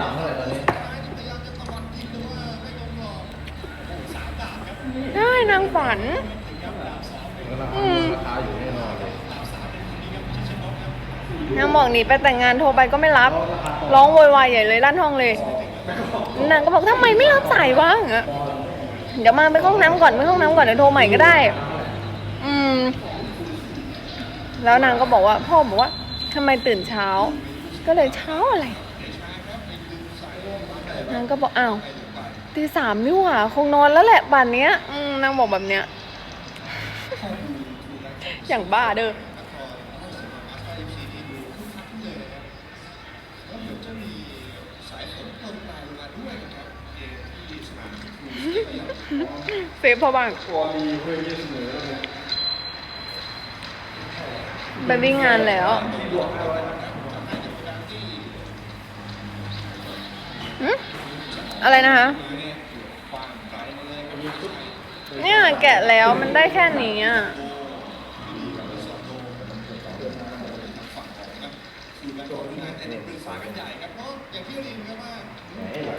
ต่ำเท่าไหร่ตอนนี้ได้นางฝันก็ราคาอืม ราคาอยู่แน่นอนเลยนางบอกหนีไปแต่งงานโทรไปก็ไม่รับ ร้องโวยวายใหญ่เลยลั่นห้องเลย นางก็บอกทำไมไม่รับสายวะอย่างเงี้ยเดี๋ยวมาไปเข้าห้องน้ำก่อนไปเข้าห้องน้ำก่อนเดี๋ยวโทรใหม่ก็ได้ อืม แล้วนางก็บอกว่า พ่อบอกว่าทำไมตื่นเช้า ก็เลยเช้าอะไร นางก็บอกอ้าวตีสามนี่หว่าคงนอนแล้วแหละป่านเนี้ยอืมนางบอกแบบเนี้ย อย่างบ้าเด้อเซฟพ่อบ้านตัวมีเพื่อนเยอะเสมอเลยไปวิ่งงานแล้วหึ อะไรนะคะ เนี่ยแกะแล้วมันได้แค่นี้อะ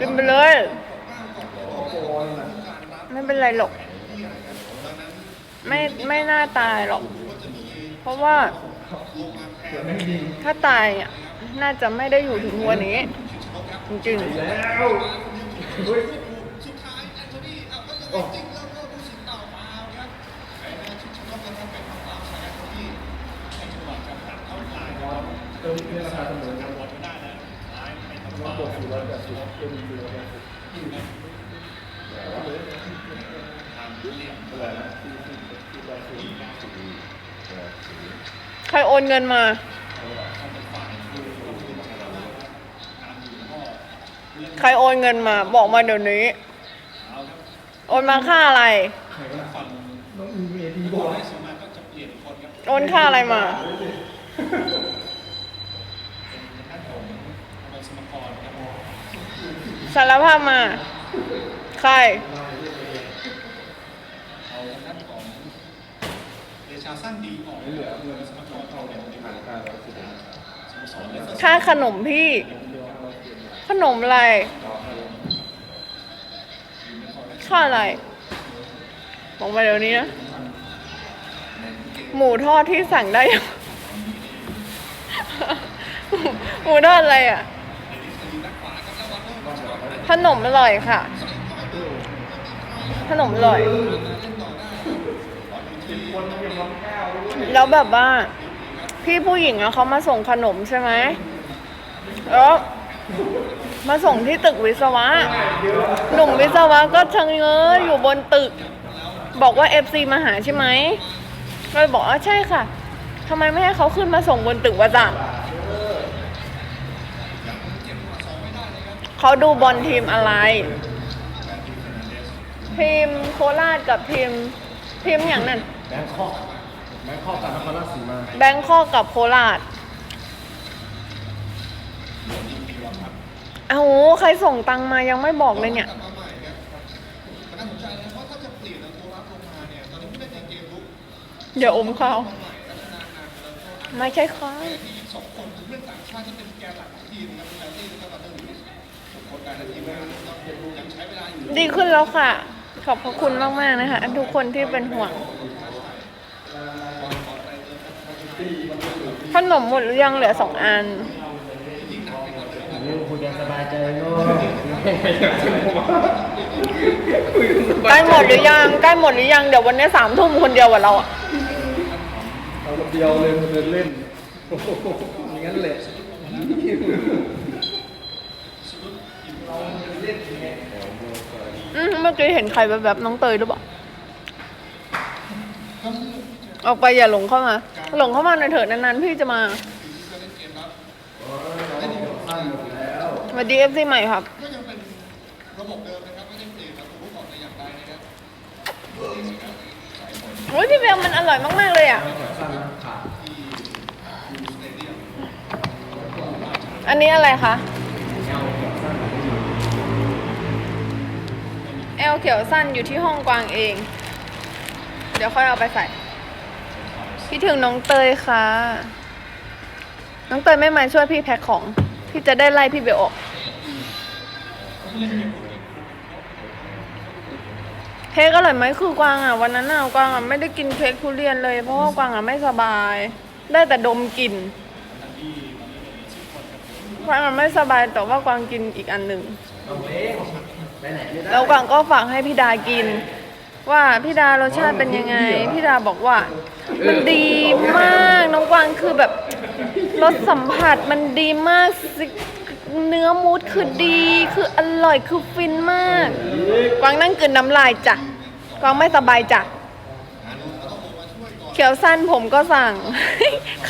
กินไปเลย ไม่เป็นไรหรอก ไม่ไม่น่าตายหรอก เพราะว่า ถ้าตายอะน่าจะไม่ได้อยู่ถึงวันนี้ จริง แล้วเฮ้ยโอ้เติมเพื่อราคาเสมอกันร้อยบวกสี่ร้อยแปดสิบเอ็มสี่ร้อยแปดสิบเท่าไหร่นะสี่สิบสี่แปดสิบๆใครโอนเงินมา ใครโอนเงินมาบอกมาเดี๋ยวนี้ โอนมาค่าอะไร โอนค่าอะไรมา สารภาพมา ใคร ค่าขนมพี่ ขนมอะไรค่าอะไรบอกมาเดี๋ยวนี้นะ หมูทอดที่สั่งได้ หมูทอดอะไรอะ ขนมอร่อยค่ะ ขนมอร่อย แล้วแบบว่า พี่ผู้หญิงอะเขามาส่งขนมใช่ไหมแล้ว มาส่งที่ตึกวิศวะ หนุ่มวิศวะก็ชะเง้ออยู่บนตึก บอกว่าเอฟซีมาหาใช่ไหมก็เลยบอกว่าใช่ค่ะทำไมไม่ให้เขาขึ้นมาส่งบนตึกวะจ๊ะเขาดูบอลทีมอะไร ทีมโคราชกับทีมทีมอย่างนั้นแบงคอกแบงคอกกับนครราชสีมาแบงคอกกับโคราช เอาใครส่งตังมายังไม่บอกเลยเนี่ย มาใหม่ครับน่าสนใจนะเพราะถ้าจะเปลี่ยนโทรรับลงมาเนี่ย ตอนนี้ผู้เล่นในเกมลุกอย่าอมข้าวไม่ใช่ข้าวทีสองคนคือเพื่อนต่างชาติที่เป็นแกนหลักของทีมนะครับเป็นแลลี่แล้วก็บัตเตอร์ลิสคนการทีมงานยังใช้เวลาอยู่ดีขึ้นแล้วค่ะ ขอบพระคุณมากๆนะคะทุกคนที่เป็นห่วง ขนมหมดหรือยังเหลือสองอัน บายใจเนาะใกล้หมดหรือยังใกล้หมดหรือยังเดี๋ยววันนี้สามทุ่มคนเดียวกับเราอะเอาระเดียวเลยมาเดินเล่นโอ้โหอย่างนั้นแหละอืมเมื่อกี้เห็นใครแบบๆน้องเตยหรือเปล่าออกไปอย่าหลงเข้ามา หลงเข้ามาหน่อยเถอะนานๆพี่จะมา วัสดีเอฟซีใหม่ครับ ก็ยังเป็นระบบเดิมนะครับไม่ได้เปลี่ยนประตูก่อนแต่อย่างใดนะครับโอ้ยพี่เบลมันอร่อยมาก ๆ เลยอะสั้นนะขาดอันนี้อะไรคะเงาเกี่ยวสั้นแอลเขียวสั้นอยู่ที่ห้องกวางเอง เดี๋ยวค่อยเอาไปใส่พี่ถึงน้องเตยค่ะ น้องเตยไม่มาช่วยพี่แพ็คของ พี่จะได้ไล่พี่เบลออก เค้กอร่อยไหมคือกวางอะวันนั้นอะกวางอะไม่ได้กินเค้กทุเรียนเลย เพราะว่ากวางอะไม่สบาย ได้แต่ดมกลิ่นกวางอะไม่สบายแต่ว่ากวางกินอีกอันหนึ่งเอาเองไปไหนไม่ได้แล้วกวางก็ฝากให้พี่ดากิน ว่าพี่ดารสชาติเป็นยังไงพี่ดาบอกว่า มันดีมากน้องกวางคือแบบรสสัมผัสมันดีมากสิ เนื้อมูสคือดี คืออร่อยคือฟินมาก กวางนั่งกลืนน้ำลายจ้ะกวางไม่สบายจ้ะเขียวสั้นผมก็สั่ง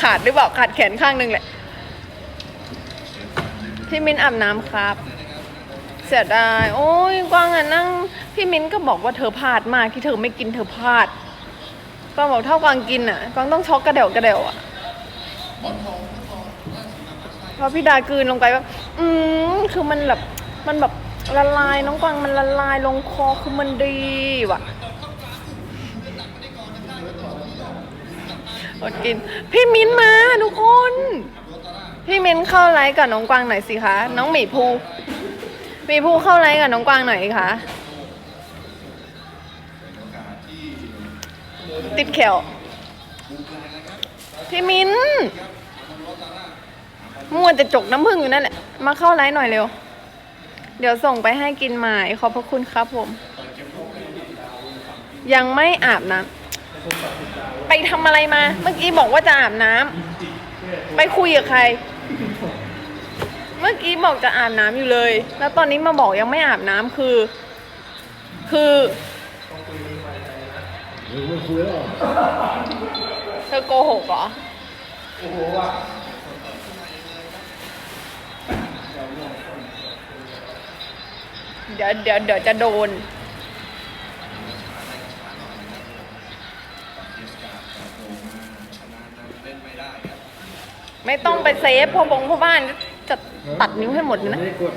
ขาดหรือเปล่าขาดแขนข้างหนึ่งแหละพี่มิ้นอาบน้ำครับ เสียดาย โอ้ยกวางอะนั่ง พี่มิ้นก็บอกว่าเธอพลาดมากที่เธอไม่กินเธอพลาดกวางบอกถ้ากวางกินอะกวางต้องช็อกกระเดวกระเดวอะ พอพี่ดากลืนลงไปว่าอืมคือมันแบบมันแบบละลายน้องกวางมันละลายลงคอคือมันดีว่ะอดกิน พี่มิ้นมาทุกคน พี่มิ้นเข้าไลฟ์กับน้องกวางหน่อยสิคะ น้องหมีภูมีผู้เข้าไลฟ์กับน้องกวางหน่อยคะติดแขวพี่มิ้น มัวจะจกน้ำผึ้งอยู่นั่นแหละ มาเข้าไลฟ์หน่อยเร็ว เดี๋ยวส่งไปให้กินหมายขอบพระคุณครับผม ยังไม่อาบน้ำไปทำอะไรมา เมื่อกี้บอกว่าจะอาบน้ำไปคุยกับใคร เมื่อกี้บอกจะอาบน้ำอยู่เลย แล้วตอนนี้มาบอกยังไม่อาบน้ำคือ คือหรือไม่คุยแล้วเหรอเธอโกหกเหรอโอ้โหว่ะ เดี๋ยวเดี๋ยวเดี๋ยวจะโดน ไม่ต้องไปเซฟพ่อบงพ่อบ้านจะตัดนิ้วให้หมดนะ ไม่ได้กด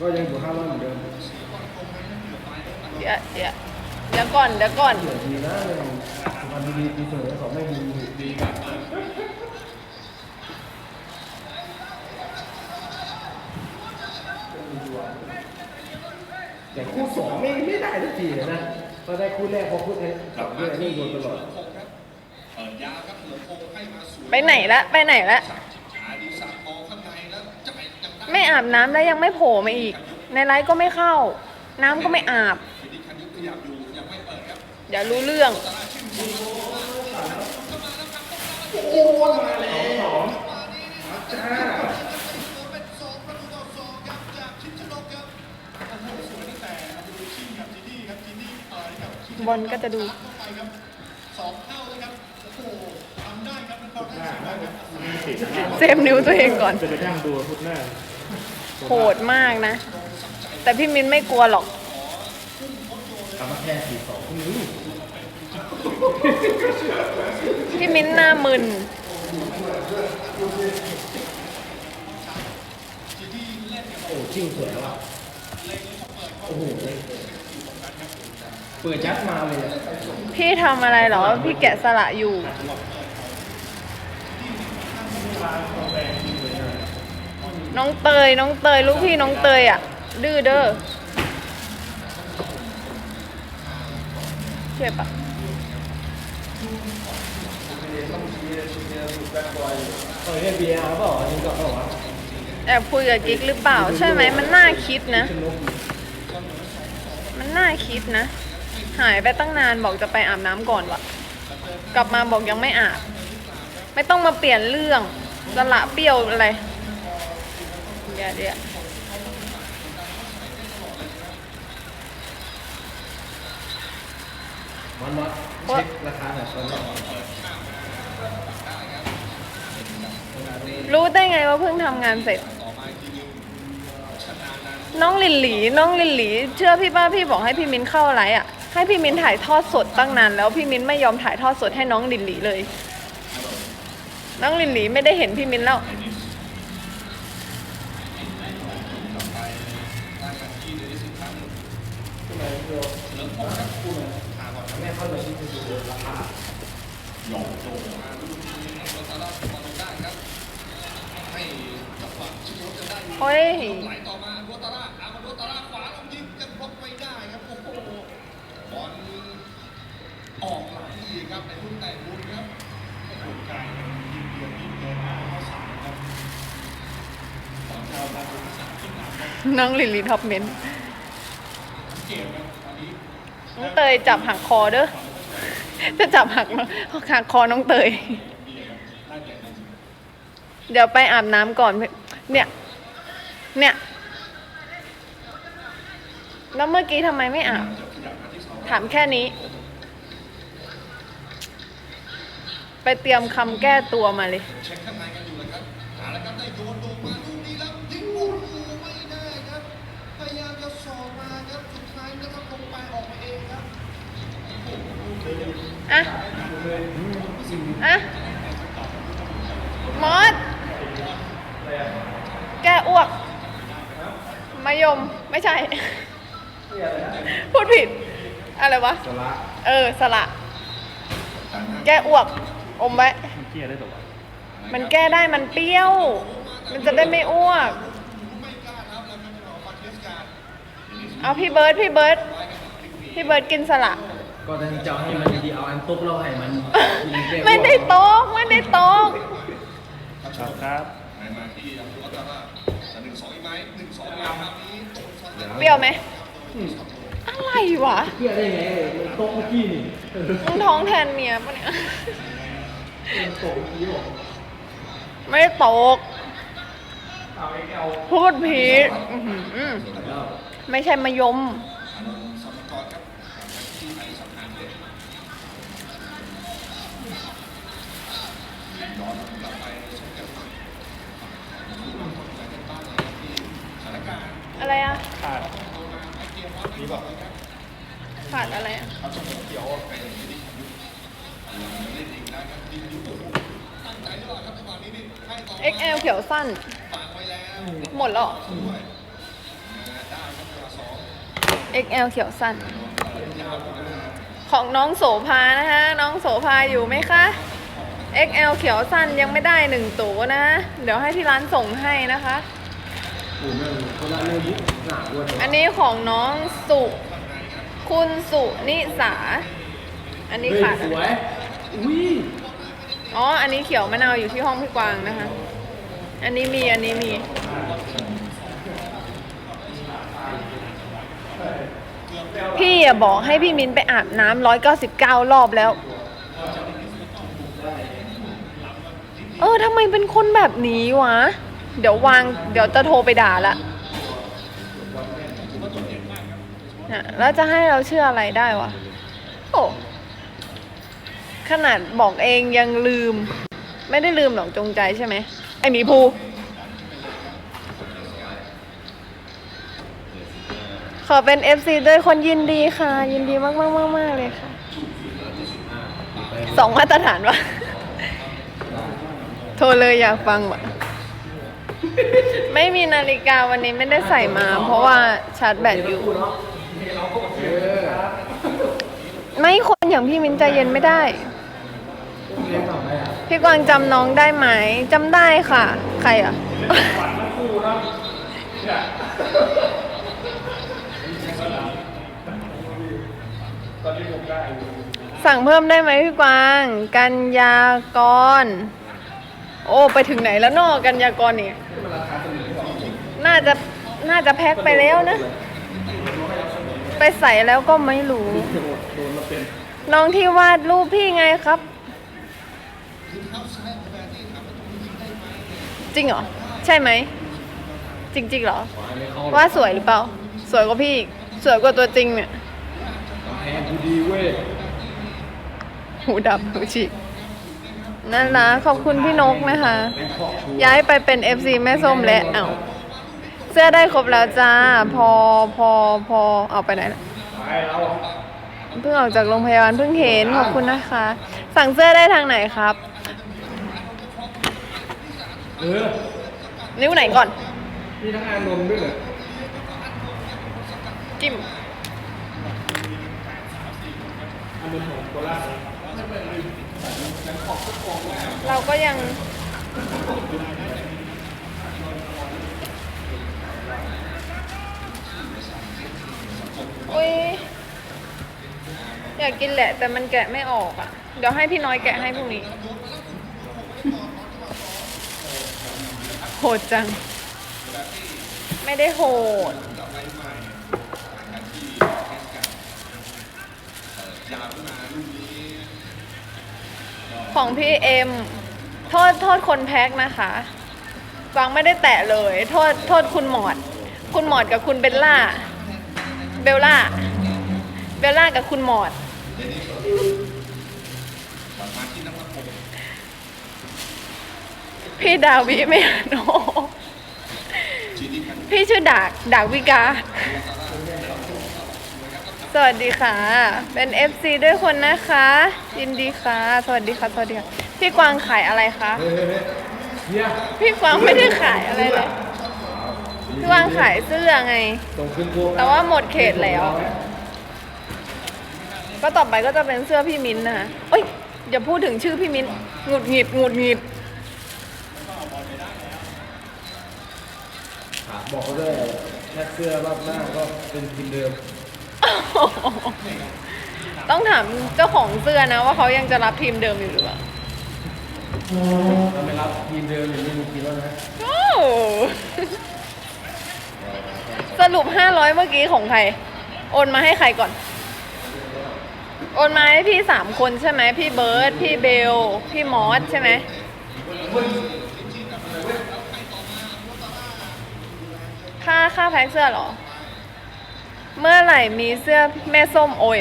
ก็ยังอยู่ห้าร้อยเหมือนเดิมเดี๋ยวเดี๋ยวเดี๋ยวก่อนเดี๋ยวก่อนเดี๋ยวดีนะวันดีๆดีเสมอสองไม่ดีดีกับ แต่คู่สองไม่ไม่ได้สักทีเลยนะพอได้คู่แรกพอคู่แรกกลับด้วยนี่โดนตลอดเปิดยาวครับเหลือคงให้มาสวยไปไหนละไปไหนละขาดีสักมองข้างในแล้วจะไปยังได้ไม่อาบน้ำแล้วยังไม่โผล่มาอีก ในไลฟ์ก็ไม่เข้า น้ำก็ไม่อาบทีนี้คันยุทธขยับอยู่ยังไม่เปิดครับเดี๋ยวรู้เรื่องเป็ ได้สิบครับเซฟนิ้วตัวเองก่อน จะไปนั่งดูพุทธหน้าโหดมากนะ แต่พี่มินไม่กลัวหรอกทำมาแค่สี่สองพรุ่งนี้พี่มินหน้ามึนโอ้จริงสวยว่ะโอ้โหเปิดยัดมาเลยอะพี่ทำอะไรเหรอ พี่แกะสละอยู่ น้องเตย น้องเตย ลูกพี่น้องเตยอะ ดื้อเด้อเจ็บอะเออเนี่ยเบียร์เปล่าอันนี้ก็เปล่าวะแอบคุยกับกิ๊กหรือเปล่า ใช่ไหมมันน่าคิดนะชนกมันน่าคิดนะ หายไปตั้งนานบอกจะไปอาบน้ำก่อนวะกลับมาบอกยังไม่อาบ ไม่ต้องมาเปลี่ยนเรื่องสละเปรี้ยวอะไรเดี๋ยวเดี๋ยวมันมาเช็คราคาหน่อยตอนนี้รู้ได้ไงว่าเพิ่งทำงานเสร็จ น้องลินหลี น้องลินหลี เชื่อพี่ป้าพี่บอกให้พี่มิ้นเข้าไลฟ์อะ ให้พี่มิ้นถ่ายทอดสดตั้งนานแล้วพี่มิ้นไม่ยอมถ่ายทอดสดให้น้องลินหลีเลย น้องลินหลีไม่ได้เห็นพี่มิ้นแล้วเข้ามาชิมดูราคาโอ้ย คุณแต่บุญครับบุญไก่ยิงเดียวยิงเดินมาเข้าสามครับสองดาวตาบุญสามขึ้นนำครับน้องลิลลี่ท็อปเมนต์เกมครับตอนนี้น้องเตยจับหักคอเด้อ จะจับหักหักคอน้องเตยน่าจะเป็นเดี๋ยวไปอาบน้ำก่อน เนี่ย เนี่ย แล้วเมื่อกี้ทำไมไม่อาบถามแค่นี้ ไปเตรียมคำแก้ตัวมาเลย เช็คข้างในกันอยู่เลยครับเอาละครับได้โยนลงมาลูกนี้แล้วยิงโอ้โหไม่ได้ครับ พยายามจะสอบมาครับ สุดท้ายนะครับคงไปออกมาเองครับอะ อะ มอส แก้อ้วก มายม ไม่ใช่ พูดผิด อะไรวะสละเออ สละ แก้อ้วก อมไว้เกียร์ได้ตัวมันแก้ได้มันเปรี้ยว มันจะได้ไม่อ้วกไม่กล้ารับแล้วครับจะบอกปากีสถานเอาพี่เบิร์ดพี่เบิร์ดพี่เบิร์ดกินสละ ก็ถ้าจะให้มันดีๆเอาอันตุ๊กเราให้มันยิงเป๊ะไม่ได้โต๊ะไม่ได้โต๊ะครับครับไปมาที่อับดุลอัตตาลาจะหนึ่งสองอีกไหมหนึ่งสองแล้วครับนี้ตรงสัญญาณเปรี้ยวไหม อะไรวะเพื่อได้ไงมันตุ๊กเมื่อกี้นี่ มึงท้องแทนเมียปะเนี่ย ไม่ได้ตก พูดผิดอื้อหือแล้วไม่ใช่มายมอานนท์สัมภกรครับที่ไทยสัมพันธ์เลยย้อนกลับไปชมกันบ้านเลยที่สถานการณ์อะไรอะขาดเกมว่าไม่บอกเลยครับขาดอะไรอะเขาจะหมดเกี่ยวไป XL เขียวสั้น หมดแล้วเหรอ XL เขียวสั้น ของน้องโสภานะคะน้องโสภาอยู่ไหมคะ XL เขียวสั้นยังไม่ได้หนึ่งตัวนะ เดี๋ยวให้ที่ร้านส่งให้นะคะ อันนี้ของน้องสุ คุณสุนิสา อันนี้เฮ้ยขาดสอะไรวย อุ้ยอ๋อ อันนี้เขียวมะนาวอยู่ที่ห้องพี่กวางนะคะ อันนี้มี อันนี้มี พี่อย่าบอกให้พี่มินไปอาบน้ำร้อยเก้าสิบเก้ารอบแล้ว เออทำไมเป็นคนแบบนี้วะ เดี๋ยววาง เดี๋ยวจะโทรไปด่าละน่ะแล้วจะให้เราเชื่ออะไรได้วะ โอ้ ขนาดบอกเองยังลืม ไม่ได้ลืมหรอกจงใจใช่ไหมไอหมีภูขอเป็น FC ด้วยคนยินดีค่ะ ยินดีมากมากมากมากเลยค่ะสองมาตรฐานวะโทรเลยอยากฟังวะไม่มีนาฬิกาวันนี้ไม่ได้ใส่มา เพราะว่าชาร์จแบตอยู่ ไม่คนอย่างพี่มิ้นใจเย็นไม่ได้ พี่กวางจำน้องได้ไหมจำได้ค่ะ ใครอะ สั่งเพิ่มได้ไหมพี่กวาง กันยากร โอ้ไปถึงไหนแล้วนอะกันยากรนี่น่าจะน่าจะแพ็คไปแล้วนะ ไปใส่แล้วก็ไม่รู้ น้องที่วาดรูปพี่ไงครับ จริงเหรอ ใช่ไหม จริงๆเหรอไม่เข้าว่าสวยหรือเปล่า สวยกว่าพี่อีกสวยกว่าตัวจริงเนี่ยแพงกูดีเว้ยหูดับหูฉีกนั่นนะขอบคุณพี่นกนะคะ ย้ายไปเป็น FC แม่ส้มและเอาเสื้อได้ครบแล้วจ้า พอพอพอเอาไปไหนล่ะไปเราเพิ่งออกจากโรงพยาบาลเพิ่งเห็นขอบคุณนะคะ สั่งเสื้อได้ทางไหนครับ เออ นิ้วไหนก่อน มีทั้งอานนท์ด้วยเหรอจิ้มอันนี้ของโคราชเราก็ยัง อุ้ย อยากกินแหละ แต่มันแกะไม่ออกอะ เดี๋ยวให้พี่น้อยแกะให้พรุ่งนี้ โห ดจัง ไม่ได้โหดของพี่เอ็มโทษโทษคนแพ็คนะคะกวางไม่ได้แตะเลย โทษโทษคุณหมอด คุณหมอดกับคุณเบลล่า เบลล่า เบลล่ากับคุณหมอด พี่ดาวิไม่อ่านโอพี่ชื่อดากดากวิกา สวัสดีค่ะ เป็น FC ด้วยคนนะคะ ยินดีค่ะ สวัสดีค่ะ สวัสดีค่ะ พี่กวางขายอะไรคะ พี่กวางไม่ได้ขายอะไรเลยพี่กวางขายเสื้อไง แต่ว่าหมดเขตแล้ว ก็ต่อไปก็จะเป็นเสื้อพี่มิ้นนะคะเอ้ยอย่าพูดถึงชื่อพี่มิ้นหงุดหงิดหงุดหงิด บอกเขาด้วยแค่เสื้อรอบหน้าก็เป็นทีมเดิมต้องถามเจ้าของเสื้อนะว่าเขายังจะรับทีมเดิมอยู่หรือเปล่าถ้าไม่รับทีมเดิมอย่างนี้มีกินแล้วนะโอ้สรุป 500 เมื่อกี้ของใคร โอนมาให้ใครก่อน โอนมาให้พี่สามคนใช่ไหม พี่เบิร์ดพี่เบล พี่มอสใช่ไหม ค่าค่าแพ็คเสื้อเหรอ เมื่อไหร่มีเสื้อแม่ส้มโอย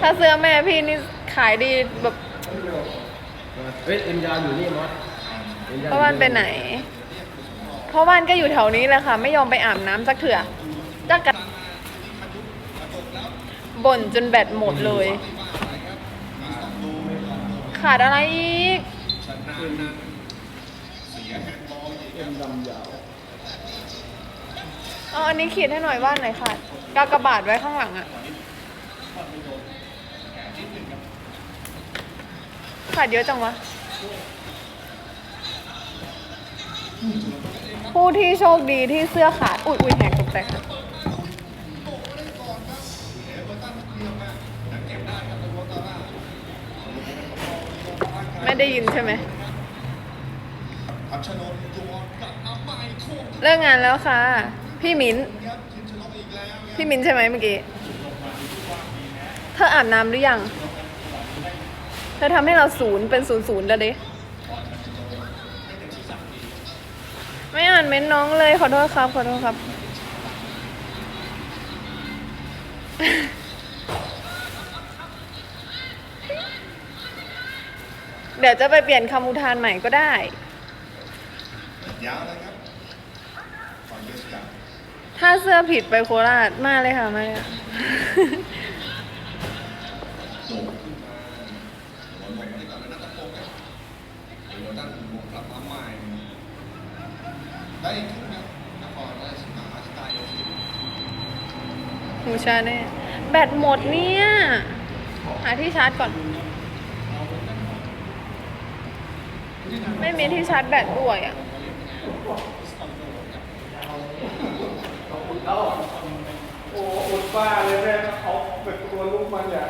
ถ้าเสื้อแม่พี่นี่ขายดีแบบเฮ้ยเอ็มยาวอยู่นี่มอสเอ็มยาวเพราะวันไปไหน เพราะวันก็อยู่แถวนี้แหละค่ะ ไม่ยอมไปอาบน้ำสักเถื่อจักกันบ่นจนแบตหมดเลย ขาดอะไรอีกเอ็มดำยาว เอาอันนี้ขีดให้หน่อยว่าไหนขาดกากบาทไว้ข้างหลังอะขาดเยอะจังวะ ผู้ที่โชคดีที่เสื้อขาด อุ้ยอุ้ยแหกตกแตกไม่ได้ยินใช่ไหมพัชนนท์ดวงกลับมาใหม่โค้งเลิกงานแล้วค่ะ พี่มิ้นครับทีมชนพี่มิ้นใช่ไหมเมื่อกี้ เธออาบน้ำหรือยัง เธอทำให้เราศูนย์เป็นศูนย์ศูนย์แล้วดิ ไม่อ่านเม้นน้องเลยขอโทษครับ ขอโทษครับ เดี๋ยวจะไปเปลี่ยนคำอุทานใหม่ก็ได้ยาวเลยครับ ถ้าเสื้อผิดไปโคราชมาเลยค่ะมาเลยค่หูชาแน่แบตหมดเนี่ย หาที่ชาร์จก่อน ไม่มีที่ชาร์จแบตด้วยอะ โอ้อุดป้าเลยแม่เอาเป็นตัวลูกมันเนี่ย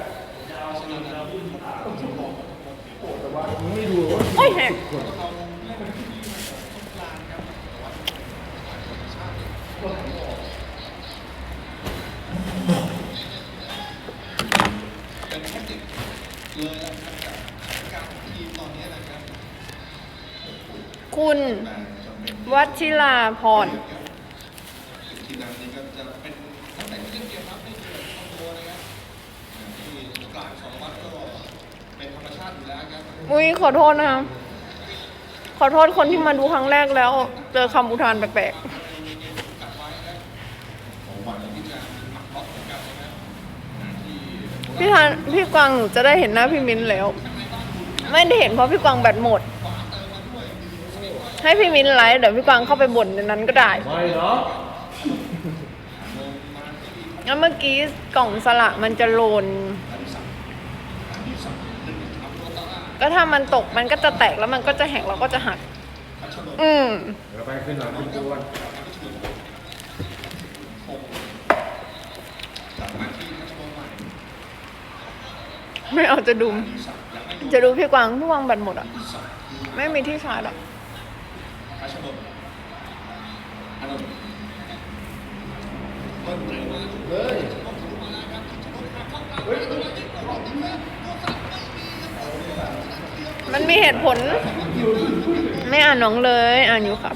โอ้แต่ว่ามึงไม่ดูว่าโอ้ยแหกเป็นแค่เด็กเลยน อุ้ยขอโทษนะคะขอโทษคนที่มาดูครั้งแรกแล้ว เจอคำอุทานแปลกของวันที่จะหมักล็อกเหมือนกันนะครับที่ๆพี่ทานพี่กวางหนูจะได้เห็นหน้าพี่มิ้นแล้ว ไม่ได้เห็นเพราะพี่กวางแบตหมด ให้พี่มิ้นไลฟ์เดี๋ยวพี่กวางเข้าไปบ่นในนั้นก็ได้ไม่เหรอแล้วเมื่อกี้กล่องสละมันจะโลน ก็ ถ้ามันตกมันก็จะแตกแล้วมันก็จะแหกแล้วก็จะหัก อืมเดี๋ยวไปขึ้นหลังขึ้นตัวกันกลับมาที่ทัชโมใหม่ไม่เอาจะดูจะดูพี่กวางพี่กวางแบตหมดอะ ไม่มีที่ชาร์จอะอาชนนอานนท์เบิ้ลเร็วมาเฮ้ย มันมีเหตุผล ไม่อ่านน้องเลย อ่านอยู่ครับ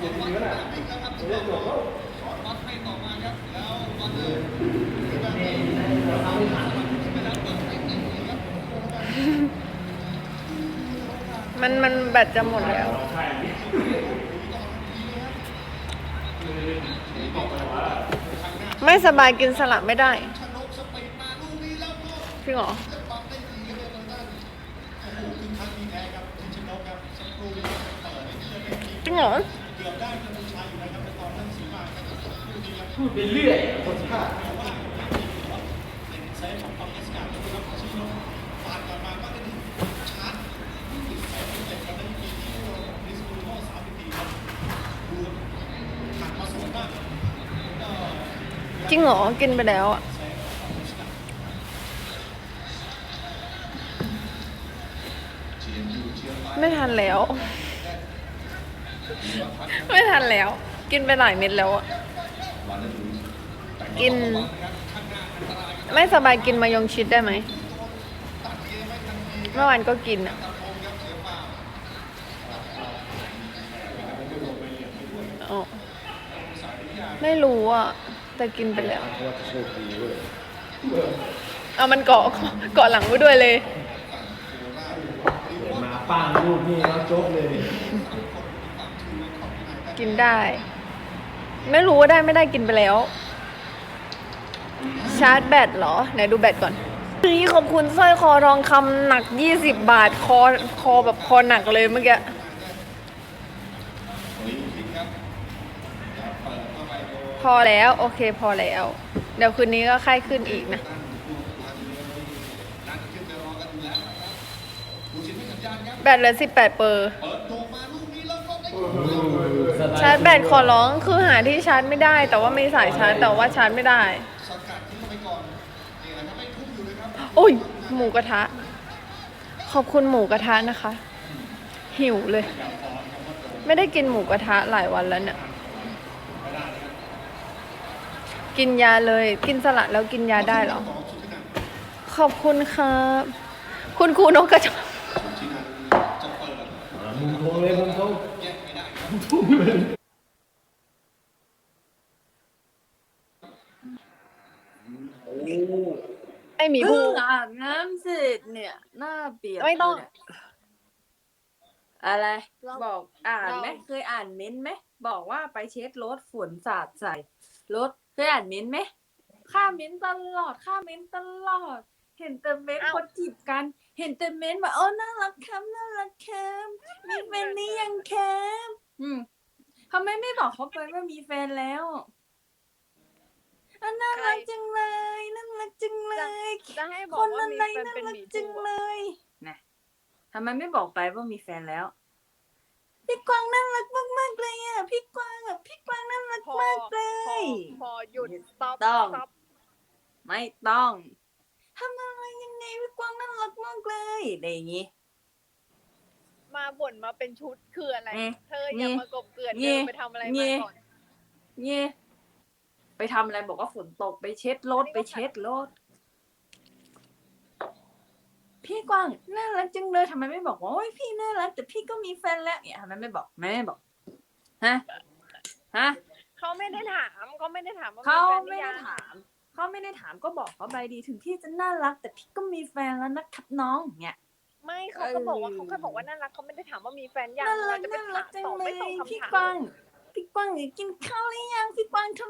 มันมันแบตจะหมดแล้ว ไม่สบายกินสลัดไม่ได้จริงเหรอ จริง เหรอพูดไปเรื่อยคนชาติจริงเหรอ กินไปแล้วอะไม่ทันแล้ว ไม่ทันแล้ว กินไปหลายเม็ดแล้วอะกิน ไม่สบายกินมายองชิดได้ไหมเมื่อวานก็กินอะอ๋อไม่รู้อะ แต่กินไปแล้วเอามันเกาะเกาะหลังไว้ด้วยเลย มาป้างรูปนี่แล้วโจ๊กเลย กินได้ ไม่รู้ว่าได้ไม่ได้กินไปแล้ว ชาร์จแบตเหรอ ไหนดูแบตก่อนนี่ขอบคุณสร้อยคอทองคำหนัก 20 บาท คอคอแบบคอหนักเลยเมื่อกี้พอแล้วโอเคพอแล้ว เดี๋ยวคืนนี้ก็ไข้ขึ้นอีกนะแบตเหลือ18เปอร์ ชาร์จแบตขอร้องคือหาที่ชาร์จไม่ได้ แต่ว่ามีสายชาร์จแต่ว่าชาร์จไม่ได้โอ้ย หมูกระทะ ขอบคุณหมูกระทะนะคะ หิวเลย ไม่ได้กินหมูกระทะหลายวันแล้วเนี่ย กินยาเลย กินสลัดแล้วกินยาได้เหรอขอบคุณครับ คุณครูนกกระจอกมุมโทงเลยมุมโทง ไอหมีภูเพิ่งอาบน้ำเสร็จเนี่ย หน้าเปียกไม่ต้อง เลยเนี่ยอะไรลองบอกอ่านไหมลองเคยอ่านเม้นต์ไหมบอกว่าไปเช็ดรถฝนสาดใส่รถเคยอ่านเม้นต์ไหมค่าเม้นต์ตลอดค่าเม้นต์ตลอด เห็นแต่เม้นต์อ้าวคนจีบกัน เห็นแต่เม้นต์ว่าโอ้น่ารักครับน่ารักครับมีแฟนนี้ยังครับ อืมทำไมไม่บอกเขาไปว่ามีแฟนแล้วอะน่ารักจังเลยน่ารักจังเลยจะให้บคอกนว่าอะไรมีแฟนน่าเป็นรัหกมีจังภูเลยนะทำไมไม่บอกไปว่ามีแฟนแล้ว พี่กวางน่ารักมากๆเลยอะพี่กวางอะพี่กวางน่ารักพอมากเลพอย พอหยุด stop ต้อง stop ไม่ต้องทำอะไรยังไงพี่กวางน่ารักมากเลยอะไรอย่างงี้ มาบ่นมาเป็นชุดคืออะไร เอ๊ะเธออย่าเอ๊ะมากบเกลื่อนเอ๊ะเดินไปทำอะไรเอ๊ะมาก่อนเงี้ยไปทำอะไรบอกว่าฝนตกไปเช็ดรถไปเช็ดรถพี่กวางน่ารักจังเลยทำไมไม่บอกว่าโอ้ยพี่น่ารักแต่พี่ก็มีแฟนแล้วเนี่ยทำไมไม่บอกไม่บอกฮะฮะ เขาไม่ได้ถามเขาไม่ได้ถามว่าเขาแฟนหรืไม่อได้ยังถาม เขาไม่ได้ถามก็บอกเขาไปดีถึงพี่จะน่ารัก แต่พี่ก็มีแฟนแล้วนะครับน้องเนี่ย ไม่เขาก็บอกว่าเออเขาแค่บอกว่าน่ารักเขาไม่ได้ถามว่ามีแฟนยังน่ารัเรากจะไปน่ารัถากมจังตอบเลไม่ยตรงคำพี่ถามกวางพี่กวางอยากกินข้าวหรือยังพี่กวางทำ